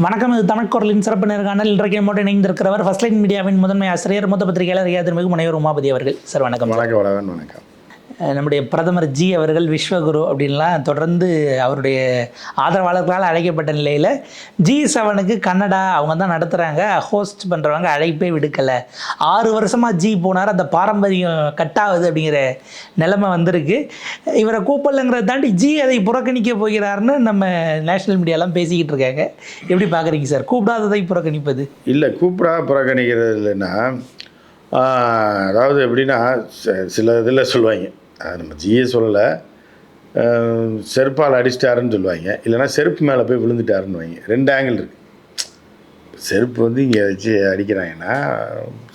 வணக்கம் இது தமிழ் குரலின் சிறப்பு நேர்காணல் இன்றைக்கு மோட்டு இணைந்திருக்கிறவர் ஃபர்ஸ்ட் லைன் மீடியாவின் முதன்மை ஆசிரியர் மூத்த பத்திரிகையாளர் ஐயா திருமிகு முனைவர் உமாபதி அவர்கள். சார் வணக்கம் வணக்கம் வளவன் வணக்கம். நம்முடைய பிரதமர் ஜி அவர்கள் விஸ்வகுரு அப்படின்லாம் தொடர்ந்து அவருடைய ஆதரவாளர்களால் அழைக்கப்பட்ட நிலையில் ஜி செவனுக்கு கன்னடா அவங்க தான் நடத்துகிறாங்க ஹோஸ்ட் பண்ணுறவங்க அழைப்பே விடுக்கலை. ஆறு வருஷமாக ஜி போனார் அந்த பாரம்பரியம் கட்டாகுது அப்படிங்கிற நிலைமை வந்திருக்கு. இவரை கூப்பிடலங்கிறத தாண்டி ஜி அதை புறக்கணிக்க போகிறாருன்னு நம்ம நேஷனல் மீடியாலாம் பேசிக்கிட்டு இருக்காங்க. எப்படி பார்க்குறீங்க சார்? கூப்பிடாததை புறக்கணிப்பது. இல்லை கூப்பிடா புறக்கணிக்கிறது இல்லைன்னா அதாவது எப்படின்னா ச- சில இதில் சொல்லுவாங்க. நம்ம ஜிஏ சொல்லலை. செருப்பால் அடிச்சிட்டாருன்னு சொல்லுவாங்க. இல்லைன்னா செருப்பு மேலே போய் விழுந்துட்டாருன்னு வைங்க. ரெண்டு ஆங்கிள் இருக்குது செருப்பு வந்து இங்கே வச்சு அடிக்கிறாங்கன்னா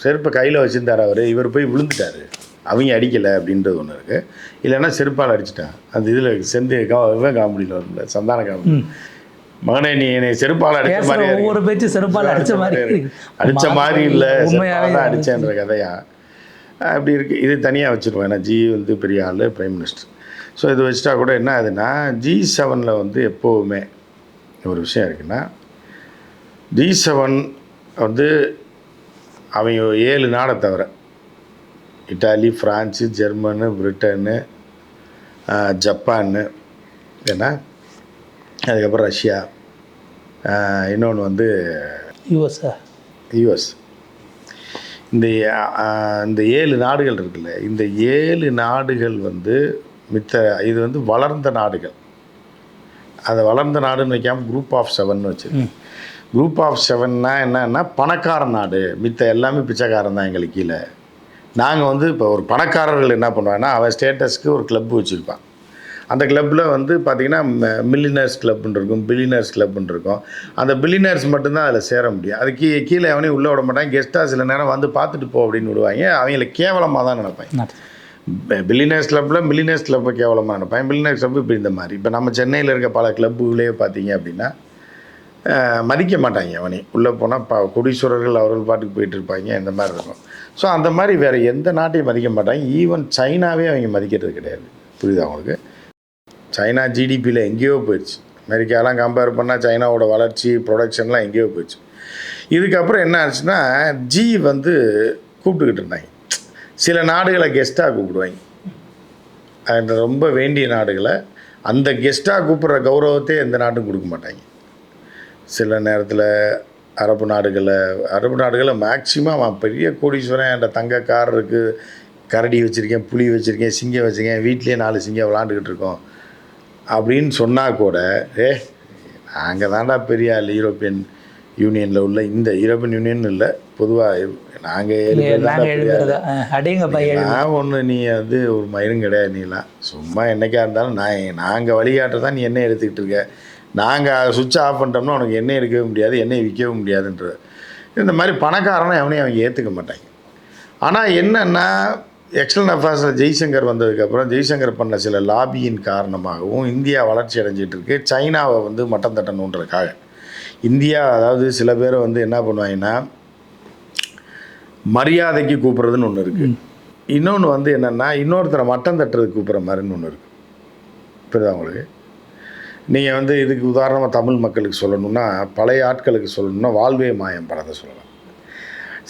செருப்பை கையில் வச்சுருந்தார் அவர். இவர் போய் விழுந்துட்டார். அவங்க அடிக்கலை அப்படின்றது ஒன்று இருக்குது இல்லைன்னா செருப்பால் அடிச்சிட்டான். அந்த இதில் செந்து கா இவன் காமெடியில் வரும்ல சந்தான காமெடி மகனே நீ என்னை செருப்பால் அடிச்ச மாதிரி ஒவ்வொரு பேச்சு செருப்பால் அடிச்ச மாதிரி. அடித்த மாதிரி இல்லை. அடித்தேன்ற கதையா? அப்படி இருக்குது இது தனியாக வச்சுருவோம். ஏன்னா ஜி வந்து பெரிய ஆள் பிரைம் மினிஸ்டர் ஸோ இது வச்சுட்டா கூட என்ன ஆகுதுன்னா ஜி செவனில் வந்து எப்போவுமே ஒரு விஷயம் இருக்குன்னா ஜி செவன் வந்து அவங்க ஏழு நாடை தவிர இட்டாலி ஃப்ரான்ஸு ஜெர்மனு பிரிட்டனு ஜப்பான்னு ஏன்னா அதுக்கப்புறம் ரஷ்யா இன்னொன்று வந்து யூஎஸ்ஆ யூஎஸ். இந்த இந்த ஏழு நாடுகள் இருக்குல்ல இந்த ஏழு நாடுகள் வந்து மித்த இது வந்து வளர்ந்த நாடுகள். அதை வளர்ந்த நாடுன்னு வைக்காம குரூப் ஆஃப் செவன் வச்சுருக்கு குரூப் ஆஃப் செவன்னா என்னன்னா பணக்கார நாடு. மித்த எல்லாமே பிச்சைக்காரன் தான் எங்களுக்கு கீழே. நாங்கள் வந்து இப்போ ஒரு பணக்காரர்கள் என்ன பண்ணுவாங்கன்னா அவன் ஸ்டேட்டஸ்க்கு ஒரு கிளப் வச்சுருப்பான். அந்த கிளப்பில் வந்து பார்த்திங்கன்னா மில்லினர்ஸ் கிளப்னு இருக்கும் பில்லினர்ஸ் கிளப்னு இருக்கும். அந்த பில்லினர்ஸ் மட்டும்தான் அதில் சேர முடியும். அது கீ கீழே அவனையும் உள்ளே விட மாட்டாங்க. கெஸ்ட்டாக சில நேரம் வந்து பார்த்துட்டு போ அப்படின்னு விடுவாங்க. அவங்கள கேவலமாக தான் நினைப்பாங்க பில்லினர்ஸ் கிளப்பில் மில்லினர்ஸ் கிளப்பை கேவலமாக நினைப்பேன். பில்லினர்ஸ் கிளப் இப்போ இந்த மாதிரி. இப்போ நம்ம சென்னையில் இருக்க பல கிளப்புகளே பார்த்தீங்க அப்படின்னா மதிக்க மாட்டாங்க அவனே உள்ளே போனால் ப கொடீஸ்வரர்கள் அவர்கள் பாட்டுக்கு போயிட்டு இருப்பாங்க. இந்த மாதிரி இருக்கும். ஸோ அந்த மாதிரி வேறு எந்த நாட்டையும் மதிக்க மாட்டாங்க. ஈவன் சைனாவே அவங்க மதிக்கிறது கிடையாது. புரியுதா அவங்களுக்கு சைனா ஜிடிபியில் எங்கேயோ போயிடுச்சு. அமெரிக்காலாம் கம்பேர் பண்ணால் சைனாவோட வளர்ச்சி ப்ரொடக்ஷன்லாம் எங்கேயோ போயிடுச்சு. இதுக்கப்புறம் என்ன ஆச்சுன்னா ஜி வந்து கூப்பிட்டுக்கிட்டு இருந்தாங்க. சில நாடுகளை கெஸ்ட்டாக கூப்பிடுவாங்க. அந்த ரொம்ப வேண்டிய நாடுகளை. அந்த கெஸ்ட்டாக கூப்பிட்ற கௌரவத்தை எந்த நாட்டும் கொடுக்க மாட்டாங்க. சில நேரத்தில் அரபு நாடுகளை அரபு நாடுகளை மேக்சிமம் அவன் பெரிய கோடீஸ்வரன் என்ற தங்க கார் இருக்குது கரடி வச்சுருக்கேன் புலி வச்சுருக்கேன் சிங்கம் வச்சுருக்கேன். வீட்லேயே நாலு சிங்கம் விளாண்டுக்கிட்டு இருக்கோம். அப்படின்னு சொன்னால் கூட ஏ நாங்கள் தான்டா பெரிய ஆள் யூரோப்பியன் யூனியனில் உள்ள இந்த யூரோப்பியன் யூனியன் இல்லை பொதுவாக நாங்கள் நான் ஒன்று நீ வந்து ஒரு மயிரும் கிடையாது நீலாம். சும்மா என்னைக்கா இருந்தாலும் நான் நாங்கள் வழிகாட்டுறதான் நீ எண்ணெய் எடுத்துக்கிட்டு இருக்க? நாங்கள் சுவிட்ச் ஆஃப் பண்ணிட்டோம்னா உனக்கு எண்ணெய் எடுக்கவே முடியாது எண்ணெய் விற்கவும் முடியாதுன்ற. இந்த மாதிரி பணக்காரனை அவனையும் அவங்க ஏற்றுக்க மாட்டாங்க ஆனால் என்னென்னா எக்ஸ்டர்னல் அஃபேர்ஸில் ஜெய்சங்கர் வந்ததுக்கப்புறம் ஜெய்சங்கர் பண்ண சில லாபியின் காரணமாகவும் இந்தியா வளர்ச்சி அடைஞ்சிட்டு இருக்கு சைனாவை வந்து மட்டம் தட்டணுன்றதுக்காக. இந்தியா அதாவது சில பேர் வந்து என்ன பண்ணுவாங்கன்னா மரியாதைக்கு கூப்பிட்றதுன்னு ஒன்று இருக்குது இன்னொன்று வந்து என்னென்னா இன்னொருத்தரை மட்டம் தட்டுறதுக்கு கூப்பிட்ற மாதிரின்னு ஒன்று இருக்குது புரியுதா உங்களுக்கு? நீங்கள் வந்து இதுக்கு உதாரணமாக தமிழ் மக்களுக்கு சொல்லணும்னா பழைய ஆட்களுக்கு சொல்லணும்னா வாழ்வே மாயம் படத்தை சொல்லலாம்.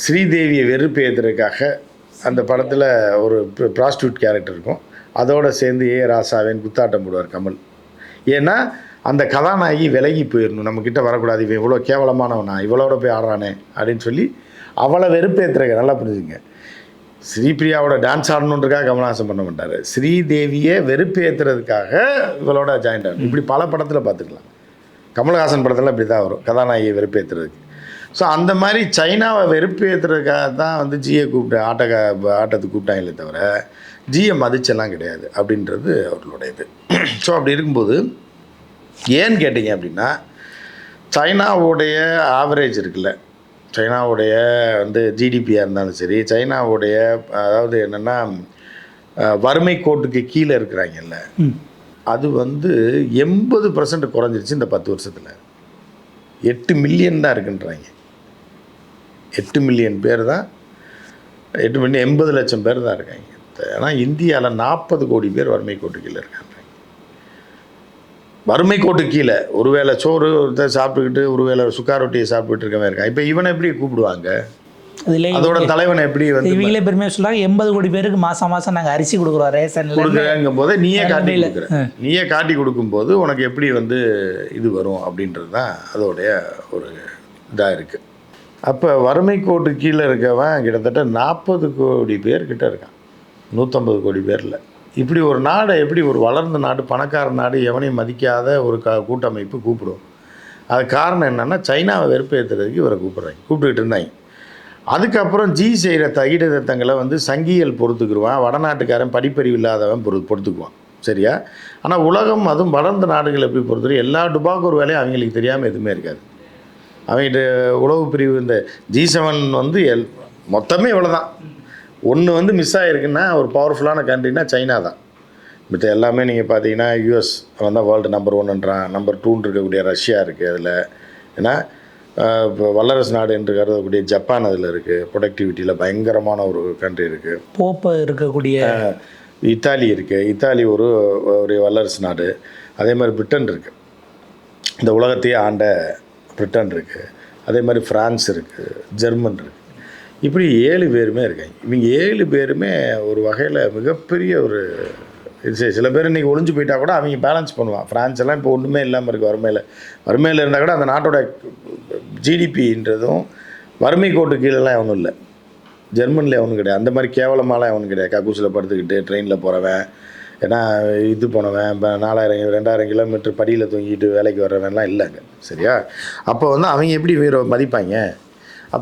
ஸ்ரீதேவியை வெறுப்பு ஏற்றுறதுக்காக அந்த படத்தில் ஒரு ப்ராஸ்டியூட் கேரக்டர் இருக்கும். அதோடு சேர்ந்து ஏ. ராசாவேன் குத்தாட்டம் போடுவார் கமல். ஏன்னா அந்த கதாநாயகி விலகி போயிடணும் நம்மக்கிட்ட வரக்கூடாது இவன் இவ்வளோ கேவலமானவனா இவளோட போய் ஆடுறானே அப்படின்னு சொல்லி அவளை வெறுப்பேற்றுறக்க நல்லா புரிஞ்சுங்க. ஸ்ரீபிரியாவோட டான்ஸ் ஆடணுன்றக்காக கமலஹாசன் பண்ண மாட்டார். ஸ்ரீதேவியை வெறுப்பேற்றுறதுக்காக இவளோட ஜாயிண்ட் ஆகணும். இப்படி பல படத்தில் பார்த்துக்கலாம். கமலஹாசன் படத்தில் இப்படி தான் வரும். கதாநாயகியை வெறுப்பேற்றுறதுக்கு ஸோ அந்த மாதிரி சைனாவை வெறுப்பேற்றுறதுக்காக தான் வந்து ஜியை கூப்பிட்டு ஆட்டக்க ஆட்டத்துக்கு கூப்பிட்டாங்களே தவிர ஜியை மதிச்செல்லாம் கிடையாது அப்படின்றது அவர்களோட இது ஸோ அப்படி இருக்கும்போது ஏன்னு கேட்டிங்க அப்படின்னா சைனாவுடைய ஆவரேஜ் இருக்குல்ல. சைனாவுடைய வந்து ஜிடிபியாக இருந்தாலும் சரி சைனாவுடைய அதாவது என்னென்னா வறுமை கோட்டுக்கு கீழே இருக்கிறாங்கல்ல. அது வந்து எண்பது பர்சன்ட் குறைஞ்சிருச்சு இந்த பத்து வருஷத்தில். எட்டு மில்லியன் தான் இருக்குன்றாங்க. எட்டு மில்லியன் பேர் தான் எட்டு மில்லியன் எண்பது லட்சம் பேர் தான் இருக்காங்க. ஆனால் இந்தியாவில் நாற்பது கோடி பேர் வறுமை கோட்டு கீழே இருக்காங்க. வறுமை கோட்டு கீழே ஒருவேளை சோறு இதை சாப்பிட்டுக்கிட்டு ஒருவேளை சுக்கா ரொட்டியை சாப்பிட்டுட்டு இருக்கவன் இருக்கான் இப்போ இவனை எப்படி கூப்பிடுவாங்க? அதோட தலைவன் எப்படி வந்து இவங்களே பெருமையாக சொல்றாங்க. எண்பது கோடி பேருக்கு மாசம் மாசம் நாங்க அரிசி கொடுக்குறோம் ரேஷன்ல கொடுக்குறேங்கும் போது நீயே காட்டி. கொடுக்குற. நீயே காட்டி கொடுக்கும்போது உனக்கு எப்படி வந்து இது வரும் அப்படின்றது தான் அதோடைய ஒரு இதாக இருக்குது அப்போ வறுமை கோட்டு கீழே இருக்கவன் கிட்டத்தட்ட நாற்பது கோடி பேர் கிட்ட இருக்கான். நூற்றம்பது கோடி பேரில். இப்படி ஒரு நாடை எப்படி ஒரு வளர்ந்த நாடு பணக்கார நாடு எவனையும் மதிக்காத ஒரு க கூட்டமைப்பு கூப்பிடும். அது காரணம் என்னென்னா சைனாவை வெறுப்பேற்றுறதுக்கு இவரை கூப்பிட்றாங்க. கூப்பிட்டுக்கிட்டு இருந்தாங்க. அதுக்கப்புறம் ஜி செய்கிற தகிடத்தங்களை வந்து சங்கியல் பொறுத்துக்குருவான். வடநாட்டுக்காரன் படிப்பறிவு இல்லாதவன் பொறு பொறுத்துக்குவான். சரியா? ஆனால் உலகம் அதுவும் வளர்ந்த நாடுகள் எப்படி பொறுத்தவரை எல்லா டுபாக்கூர் வேலையும் அவங்களுக்கு தெரியாமல் எதுவுமே இருக்காது. அவங்ககிட்ட உளவு பிரிவு இந்த ஜி செவன் வந்து எல் மொத்தமே இவ்வளோ தான் ஒன்று வந்து மிஸ் ஆகிருக்குன்னா ஒரு பவர்ஃபுல்லான கண்ட்ரினா சைனா தான் மற்ற எல்லாமே நீங்கள் பார்த்தீங்கன்னா யூஎஸ் அவன் தான் வேர்ல்டு நம்பர் ஒன்னுன்றான் நம்பர் டூன்னு இருக்கக்கூடிய ரஷ்யா இருக்குது அதில். ஏன்னா இப்போ வல்லரசு நாடு என்று கருதக்கூடிய ஜப்பான் அதில் இருக்குது ப்ரொடக்டிவிட்டியில் பயங்கரமான ஒரு கண்ட்ரி இருக்குது போப்ப இருக்கக்கூடிய இத்தாலி இருக்குது இத்தாலி ஒரு ஒரு வல்லரசு நாடு. அதே மாதிரி பிரிட்டன் இருக்குது இந்த உலகத்தையே ஆண்ட பிரிட்டன் இருக்குது அதே மாதிரி ஃப்ரான்ஸ் இருக்குது ஜெர்மன் இருக்குது இப்படி ஏழு பேருமே இருக்காங்க. இவங்க ஏழு பேருமே ஒரு வகையில் மிகப்பெரிய ஒரு இது சரி, சில பேர் இன்றைக்கி ஒளிஞ்சு போயிட்டா கூட அவங்க பேலன்ஸ் பண்ணுவான் ஃப்ரான்ஸ் எல்லாம் இப்போ ஒன்றுமே இல்லாமல் இருக்குது வறுமையில். வறுமையில் இருந்தால் கூட அந்த நாட்டோட ஜிடிபின்றதும் வறுமை கோட்டு கீழெல்லாம் ஒன்றும் இல்லை. ஜெர்மனில் எவனும் கிடையாது. அந்த மாதிரி கேவலமாலாம் எவனும் கிடையாது. கக்கூசில் படுத்துக்கிட்டு ட்ரெயினில் போகிறவன் ஏன்னா இது போனவன் இப்போ நாலாயிரம் ரெண்டாயிரம் கிலோமீட்டர் படியில் தூங்கிட்டு வேலைக்கு வர்றவன்லாம் இல்லைங்க சரியா? அப்போ வந்து அவங்க எப்படி வீர மதிப்பாங்க?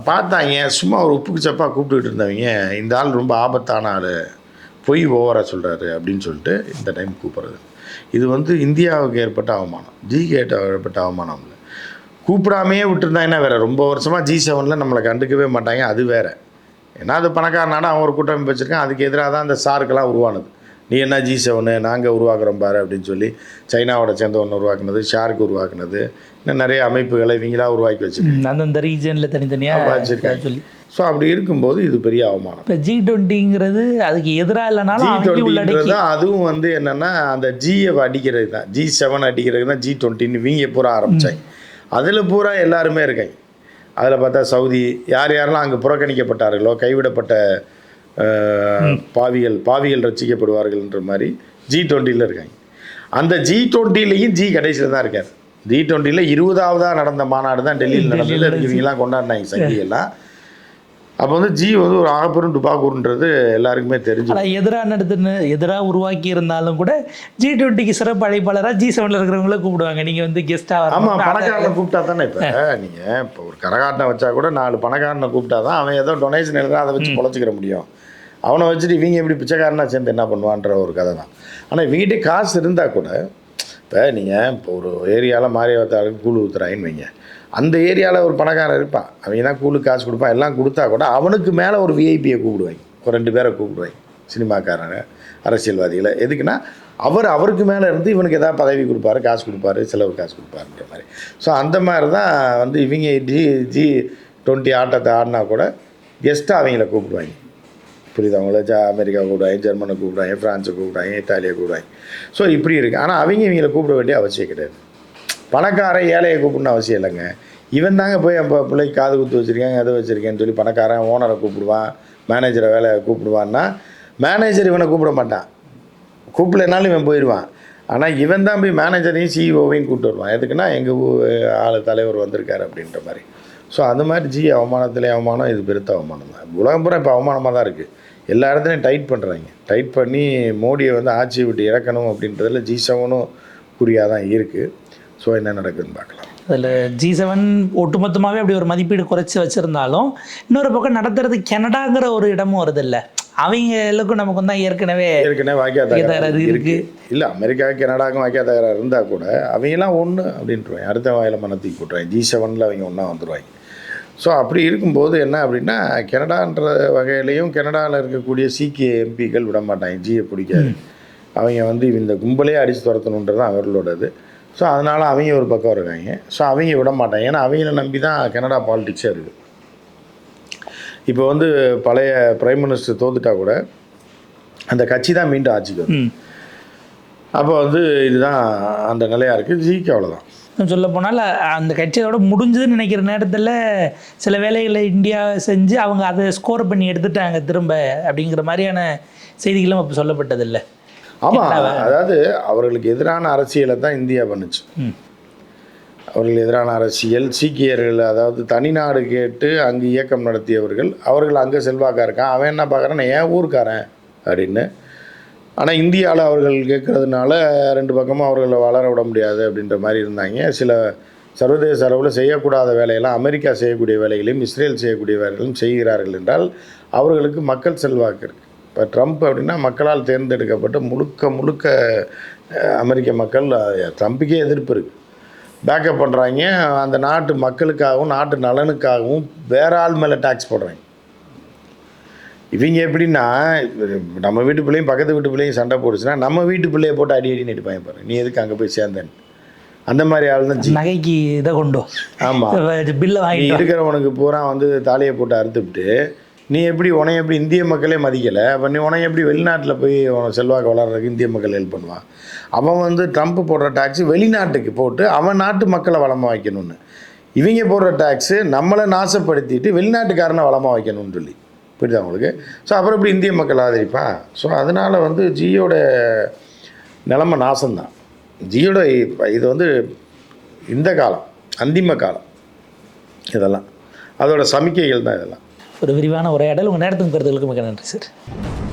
பார்த்தாங்க சும்மா ஒரு உப்புக்கு சப்பாக கூப்பிட்டுக்கிட்டு இருந்தவங்க இந்த ஆள் ரொம்ப ஆபத்தான ஆள் பொய் ஓவராக சொல்கிறாரு அப்படின்னு சொல்லிட்டு இந்த டைம் கூப்பிட்றது. இது வந்து இந்தியாவுக்கு ஏற்பட்ட அவமானம். ஜிக்கு ஏற்பட்ட அவமானம் இல்லை. கூப்பிடாமையே விட்டுருந்தாங்கன்னா வேறு? ரொம்ப வருஷமாக ஜி செவனில் நம்மளை கண்டுக்கவே மாட்டாங்க அது வேறு. ஏன்னா அது பணக்கார நாடு அவன் ஒரு கூட்டமைப்பு வச்சுருக்கான் அதுக்கு எதிராக தான் அந்த சாருக்கெல்லாம் உருவானது. நீ என்ன ஜி செவனு நாங்கள் உருவாக்குறோம் பாரு அப்படின்னு சொல்லி சைனாவோட சேர்ந்த ஒன்று உருவாக்குனது ஷார்க் உருவாக்குனது. இன்னும் நிறைய அமைப்புகளை இவங்களா உருவாக்கி வச்சுருக்காங்க. அந்தந்த ரீஜன்ல தனித்தனியா வச்சிருக்காங்க. சொல்லி. ஸோ அப்படி இருக்கும்போது இது பெரிய அவமானம். இப்போ ஜி டுவெண்ட்டிங்கிறது அதுக்கு எதிராக இல்லைனாலும் அதுவும் வந்து என்னென்னா அந்த ஜியை அடிக்கிறது தான். ஜி செவன் அடிக்கிறது தான் ஜி டுவெண்ட்டின்னு இவங்க பூரா ஆரம்பித்தாங்க அதில் பூரா எல்லாருமே இருக்காங்க. அதில் பார்த்தா சவுதி யார் யாரெல்லாம் அங்கே புறக்கணிக்கப்பட்டார்களோ கைவிடப்பட்ட பாவிகள் பாவிகள் ரசிக்கப்படுவார்கள்ன்ற மாதிரி ஜி டுவெண்ட்டியில் இருக்காங்க. அந்த ஜி டுவெண்ட்டிலையும் ஜி கடைசியில் தான் இருக்கார். ஜி டுவெண்ட்டியில் இருபதாவதாக நடந்த மாநாடு தான் டெல்லியில் நடந்தது. அதுக்கு இவங்கெல்லாம் கொண்டாடினாங்க சங்கியெல்லாம். அப்போ வந்து ஜி வந்து ஒரு ஆகப்பெரும் டுபாக்கூர்ன்றது எல்லாருக்குமே தெரிஞ்சு. ஆனால் எதிராக நடத்துன்னு எதிராக உருவாக்கி இருந்தாலும் கூட ஜி டுவெண்ட்டிக்கு சிறப்பு அழைப்பாளராக ஜி செவனில் இருக்கிறவங்கள கூப்பிடுவாங்க. நீங்கள் வந்து கெஸ்ட்டாக ஆமாம் பணக்காரனை கூப்பிட்டா தானே இப்போ? நீங்கள் இப்போ ஒரு கரகாட்டனை வச்சா கூட நாலு பணக்காரனை கூப்பிட்டா தான் அவன் ஏதோ டொனேஷன் எழுதுனா அதை வச்சு பொழைச்சிக்கிற முடியும். அவனை வச்சுட்டு இவங்க எப்படி பிச்சைக்காரனா சேர்ந்து என்ன பண்ணுவான்ற ஒரு கதை தான். ஆனால் இவங்ககிட்ட காசு இருந்தால் கூட இப்போ நீங்கள் இப்போ ஒரு ஏரியாவில் மாரியவத்தாளுக்கு கூழ் ஊற்றுறாங்கன்னு வைங்க. அந்த ஏரியாவில் ஒரு பணக்காரன் இருப்பான் அவங்க தான் கூலுக்கு காசு கொடுப்பான் எல்லாம் கொடுத்தா கூட அவனுக்கு மேலே ஒரு விஐபியை கூப்பிடுவாங்க. ஒரு ரெண்டு பேரை கூப்பிடுவாங்க சினிமாக்காரங்க அரசியல்வாதிகளை. எதுக்குன்னா அவர் அவருக்கு மேலே இருந்து இவனுக்கு ஏதாவது பதவி கொடுப்பாரு காசு கொடுப்பாரு செலவு காசு கொடுப்பாருன்ற மாதிரி. ஸோ அந்த மாதிரி தான் வந்து இவங்க ஜி ஜி டுவெண்ட்டி ஆட்டத்தை ஆடினா கூட கெஸ்ட்டாக அவங்கள கூப்பிடுவாங்க. புரியுது அவங்கள ஜா அமெரிக்கா கூப்பிடுவாங்க ஜெர்மனை கூப்பிடுவாங்க ஃப்ரான்ஸை கூப்பிடுவாங்க இத்தாலியை கூப்பிடுவாங்க. ஸோ இப்படி இருக்குது ஆனால் அவங்க இவங்களை கூப்பிட வேண்டிய அவசியம் கிடையாது. பணக்காரன் ஏழையை கூப்பிடணும் அவசியம் இல்லைங்க. இவன் தாங்க போய் என் பிள்ளைக்கு காது குத்து வச்சுருக்கேன் அதை வச்சுருக்கேன்னு சொல்லி பணக்காரன் ஓனரை கூப்பிடுவான் மேனேஜரை வேலை கூப்பிடுவான்னா மேனேஜர் இவனை கூப்பிட மாட்டான். கூப்பிடலனாலும் இவன் போயிடுவான். ஆனால் இவன் தான் போய் மேனேஜரையும் சிஇஓவையும் கூப்பிட்டு வருவான். எதுக்குன்னா எங்கள் ஆள் தலைவர் வந்திருக்காரு அப்படின்ற மாதிரி. ஸோ அது மாதிரி ஜி அவமானத்திலே அவமானம் இது பெருத்த அவமானம் தான். உலகம் பூரா இப்போ அவமானமாக தான் இருக்குது எல்லா இடத்துலையும் டைட் பண்ணுறாங்க டைட் பண்ணி மோடியை வந்து ஆட்சியை விட்டு இறக்கணும் அப்படின்றதில் ஜி செவனும் குறியாக தான் இருக்குது ஸோ என்ன நடக்குதுன்னு பார்க்கலாம். அதில் ஜி செவன் ஒட்டுமொத்தமாகவே அப்படி ஒரு மதிப்பீடு குறைச்சி வச்சுருந்தாலும் இன்னொரு பக்கம் நடத்துறது கனடாங்கிற ஒரு இடமும் வருது இல்லை அவங்களுக்கும் நமக்கு தான் ஏற்கனவே ஏற்கனவே வாக்கியா தகராறு இருக்கு. இல்லை அமெரிக்கா கனடாக்கும் வாக்கியா தகராறு இருந்தால் கூட அவங்கெல்லாம் ஒன்று அப்படின்ட்டுருவாங்க அடுத்த வாயில மனத்துக்கு போட்டுருவாங்க ஜி செவனில் அவங்க ஒன்றா வந்துடுவாங்க ஸோ அப்படி இருக்கும்போது என்ன அப்படின்னா கனடான்ற வகையிலையும் கனடாவில் இருக்கக்கூடிய சீக்கிய எம்பிக்கள் விட மாட்டாங்க ஜியை பிடிக்காது. அவங்க வந்து இந்த கும்பலே அடித்து துரத்தணுன்றது தான் அவர்களோடது. ஸோ அதனால் அவங்க ஒரு பக்கம் இருக்காங்க. ஸோ அவங்க விட மாட்டாங்க. ஏன்னா அவங்கள நம்பி தான் கனடா பாலிடிக்ஸே இருக்குது. இப்போ வந்து பழைய பிரைம் மினிஸ்டர் தோத்துட்டா கூட அந்த கட்சி தான் மீண்டும் ஆட்சிக்கு வரும். அப்போ வந்து இதுதான் அந்த நிலையாக இருக்குது. ஜிக்கு அவ்வளோதான் சொல்ல போனால் அந்த கட்சியோட முடிஞ்சதுன்னு நினைக்கிற நேரத்தில் சில வேலைகளை இந்தியா செஞ்சு அவங்க அதை ஸ்கோர் பண்ணி எடுத்துட்டாங்க திரும்ப அப்படிங்கிற மாதிரியான செய்திகளும் இப்போ சொல்லப்பட்டதில்லை. ஆமாம் அதாவது அவர்களுக்கு எதிரான அரசியலை தான் இந்தியா பண்ணுச்சு. அவர்கள் எதிரான அரசியல் சீக்கியர்கள் அதாவது தனிநாடு கேட்டு அங்கு இயக்கம் நடத்தியவர்கள் அவர்கள் அங்கே செல்வாக்கா இருக்கான் அவன் என்ன பார்க்குறான் ஏன் ஊர்க்காரன் அப்படின்னு. ஆனால் இந்தியாவில் அவர்கள் கேட்கறதுனால ரெண்டு பக்கமும் அவர்களை வளர விட முடியாது அப்படின்ற மாதிரி இருந்தாங்க. சில சர்வதேச அளவில் செய்யக்கூடாத வேலையெல்லாம் அமெரிக்கா செய்யக்கூடிய வேலைகளையும் இஸ்ரேல் செய்யக்கூடிய வேலைகளையும் செய்கிறார்கள் என்றால் அவர்களுக்கு மக்கள் செல்வாக்கு இருக்குது இப்போ ட்ரம்ப் அப்படின்னா மக்களால் தேர்ந்தெடுக்கப்பட்ட முழுக்க முழுக்க அமெரிக்க மக்கள் ட்ரம்ப்புக்கே எதிர்ப்பு இருக்குது பேக்கப் பண்ணுறாங்க அந்த நாட்டு மக்களுக்காகவும் நாட்டு நலனுக்காகவும் வேற ஆள் மேலே டேக்ஸ் போடுறாங்க. இவங்க எப்படின்னா நம்ம வீட்டு பிள்ளையும் பக்கத்து வீட்டு பிள்ளையும் சண்டை போடுச்சுன்னா நம்ம வீட்டு பிள்ளைய போட்டு அடி அடி நடிப்பாங்க பாரு. நீ எதுக்கு அங்கே போய் சேர்ந்தேன் அந்த மாதிரி ஆள் தான் நகைக்கு இதை கொண்டு ஆமாம் பில்லை நீ வாங்கிட்டு வா. இருக்கிறவனுக்கு பூரா வந்து தாலியை போட்டு அறுத்துவிட்டு நீ எப்படி உனைய எப்படி இந்திய மக்களே மதிக்கலை? அப்போ நீ உனைய எப்படி வெளிநாட்டில் போய் செல்வாக்கு வளர்றதுக்கு இந்திய மக்கள் ஹெல்ப் பண்ணுவான் அவன் வந்து ட்ரம்ப் போடுற டாக்ஸ் வெளிநாட்டுக்கு போட்டு அவன் நாட்டு மக்களை வளமாக வைக்கணும்னு. இவங்க போடுற டாக்ஸு நம்மளை நாசப்படுத்திட்டு வெளிநாட்டுக்காரனை வளமாக வைக்கணும்னு சொல்லி. புரியுதா உங்களுக்கு? ஸோ அப்புறம் எப்படி இந்திய மக்கள் ஆதரிப்பா? ஸோ அதனால் வந்து ஜியோட நிலமை நாசம்தான். ஜியோட இது வந்து இந்த காலம் அந்திம காலம். இதெல்லாம். அதோட சமிக்கைகள் தான் இதெல்லாம். ஒரு விரிவான உரையாடல். உங்கள் நேரத்துக்கு கருத்துக்களுக்கு மிக நன்றி சார்.